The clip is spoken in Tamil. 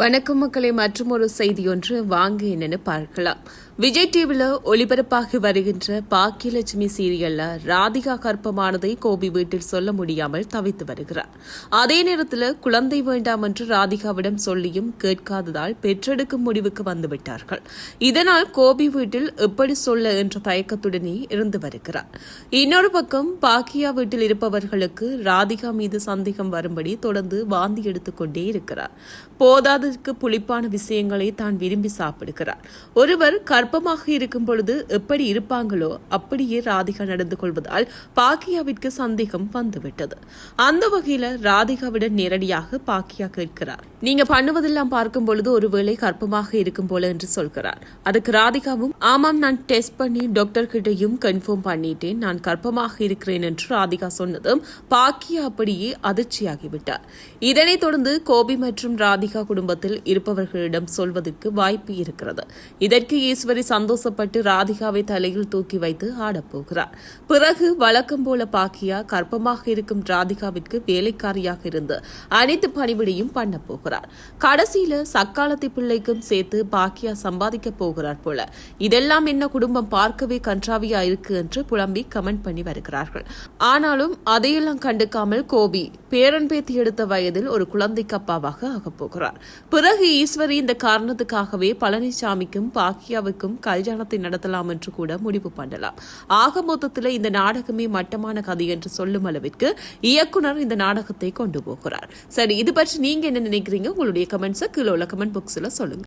வணக்கம் மக்களை மற்றும் ஒரு செய்தி ஒன்று வாங்க என்னன்னு பார்க்கலாம். விஜய் டிவியில் ஒளிபரப்பாகி வருகின்ற பாக்கியலட்சுமி சீரியல்ல ராதிகா கற்பமானதை கோபி வீட்டில் சொல்ல முடியாமல் தவித்து வருகிறார். அதே நேரத்தில் குழந்தை வேண்டாம் என்று ராதிகாவிடம் சொல்லியும் கேட்காததால் பெற்றெடுக்கும் முடிவுக்கு வந்துவிட்டார்கள் இதனால் கோபி வீட்டில் எப்படி சொல்ல என்ற தயக்கத்துடனே இருந்து வருகிறார். இன்னொரு பக்கம் பாக்கியா வீட்டில் இருப்பவர்களுக்கு ராதிகா மீது சந்தேகம் வரும்படி தொடர்ந்து வாந்தி எடுத்துக்கொண்டே இருக்கிறார். போதாது போதாததற்கு புளிப்பான விஷயங்களை தான் விரும்பி சாப்பிடுகிறார். ஒருவர் கர்ப்பமாக இருக்கும் பொழுது எப்படி இருப்பாங்களோ அப்படியே ராதிகா நடந்து கொள்வதால் பாக்கியாவிற்கு சந்தேகம் வந்துவிட்டது. அந்த வகையில ராதிகாவிடம் நேரடியாக பாக்கியா கேட்கிறார். நீங்க பண்ணுவதெல்லாம் பார்க்கும் பொழுது ஒருவேளை கர்ப்பமாக இருக்கும் போல என்று சொல்கிறார். அதுக்கு ராதிகாவும் ஆமாம் நான் டெஸ்ட் பண்ணி டாக்டர் கிட்டையும் கன்ஃபார்ம் பண்ணிட்டேன். நான் கர்ப்பமாக இருக்கிறேன் என்று ராதிகா சொன்னதும் பாக்கியா அப்படியே அதிர்ச்சியாகிவிட்டார். இதனைத் தொடர்ந்து கோபி மற்றும் ராதிகா குடும்பத்தில் இருப்பவர்களிடம் சொல்வதற்கு வாய்ப்பு இருக்கிறது. இதற்கு ஈஸ்வரி சந்தோஷப்பட்டு ராதிகாவை தலையில் தூக்கி வைத்து ஆடப்போகிறார். பிறகு வழக்கம் போல பாக்கியா கர்ப்பமாக இருக்கும் ராதிகாவிற்கு வேலைக்காரியாக இருந்து அனைத்து பணிவிடையும் பண்ண போகிறார். கடைசியில சக்காலத்தை பிள்ளைக்கும் சேர்த்து பாக்கியா சம்பாதிக்க போகிறார் போல. இதெல்லாம் என்ன குடும்பம் பார்க்கவே கன்றாவியா இருக்கு என்று புலம்பி கமெண்ட் பண்ணி வருகிறார்கள். ஆனாலும் அதையெல்லாம் கண்டுக்காமல் கோபி பேரன் பேத்தி எடுத்த வயதில் ஒரு குழந்தைக்கு அப்பாவாக ஆகப்போகிறார் பிறகு ஈஸ்வரி இந்த காரணத்துக்காகவே பழனிசாமிக்கும் பாக்கியாவுக்கும் கல்யாணத்தை நடத்தலாம் என்று கூட முடிவு பண்ணலாம். ஆக மொத்தத்தில் இந்த நாடகமே மட்டமான கதை என்று சொல்லும் அளவிற்கு இயக்குனர் இந்த நாடகத்தை கொண்டு போகிறார். சரி இது பற்றி நீங்க என்ன நினைக்கிறீங்க? உங்களுடைய கமெண்ட்ஸை கீழே உள்ள கமெண்ட் பாக்ஸில் சொல்லுங்க.